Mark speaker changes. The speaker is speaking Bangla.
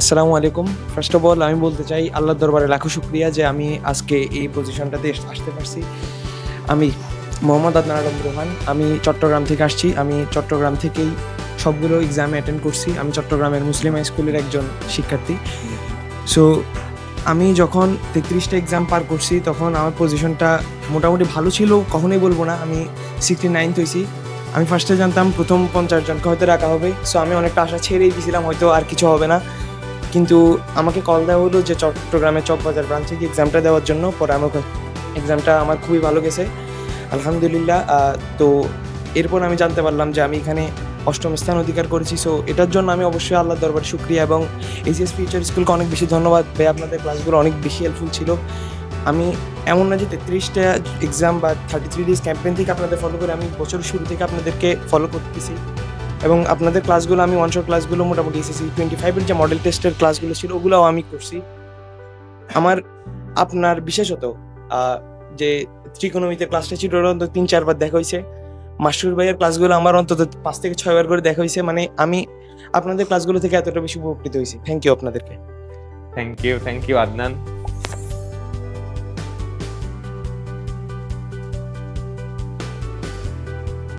Speaker 1: আসসালামু আলাইকুম। ফার্স্ট অফ অল আমি বলতে চাই, আল্লাহর দরবারে লাখো শুক্রিয়া যে আমি আজকে এই পজিশনটাতে আসতে পারছি। আমি মোহাম্মদ আদনান আলম রোহান, আমি চট্টগ্রাম থেকে আসছি। আমি চট্টগ্রাম থেকেই সবগুলো এক্সামে অ্যাটেন্ড করছি। আমি চট্টগ্রামের মুসলিম হাই স্কুলের একজন শিক্ষার্থী। সো আমি যখন তেত্রিশটা এক্সাম পার করছি, তখন আমার পজিশনটা মোটামুটি ভালো ছিল, কখনোই বলব না। আমি সিক্সটি নাইনথ হয়েছি। আমি ফার্স্টে জানতাম, প্রথম পঞ্চাশ জনকে হয়তো রাখা হবে। সো আমি অনেকটা আশা ছেড়েই দিয়েছিলাম, হয়তো আর কিছু হবে না। কিন্তু আমাকে কল দেওয়া হলো যে চট্টগ্রামের চকবাজার ব্রাঞ্চে গিয়ে এক্সামটা দেওয়ার জন্য, পরে আমাকে এক্সামটা আমার খুবই ভালো গেছে। আলহামদুলিল্লাহ তো এরপর আমি জানতে পারলাম যে আমি এখানে অষ্টম স্থান অধিকার করেছি। সো এটার জন্য আমি অবশ্যই আল্লাহ দরবার শুক্রিয়া এবং এসিএস ফিউচার স্কুলকে অনেক বেশি ধন্যবাদ। ভাই, আপনাদের ক্লাসগুলো অনেক বেশি হেল্পফুল ছিল। আমি এমন না যে তেত্রিশটা এক্সাম বা থার্টি থ্রি ডেজ ক্যাম্পেন থেকে আপনাদের ফলো করে আমি বছর শুরু থেকে আপনাদেরকে ফলো করতেছি। এবং আপনাদের ক্লাসগুলো আমি ওয়ান শট ক্লাসগুলো মোটামুটি এসেছি টোয়েন্টি ফাইভের যে মডেল টেস্টের ক্লাসগুলো ছিল, ওগুলোও আমি করছি। আমার, আপনার বিশেষত যে ত্রিকোণমিতে ক্লাসটা ছিল ওটা অন্তত তিন, চারবার দেখা হয়েছে মাস্টুর ভাইয়ের ক্লাসগুলো আমার অন্তত পাঁচ থেকে ছয়বার করে দেখা হয়েছে মানে আমি আপনাদের ক্লাসগুলো থেকে এতটা বেশি উপকৃত হয়েছি থ্যাংক ইউ আপনাদেরকে।
Speaker 2: Thank you thank you Adnan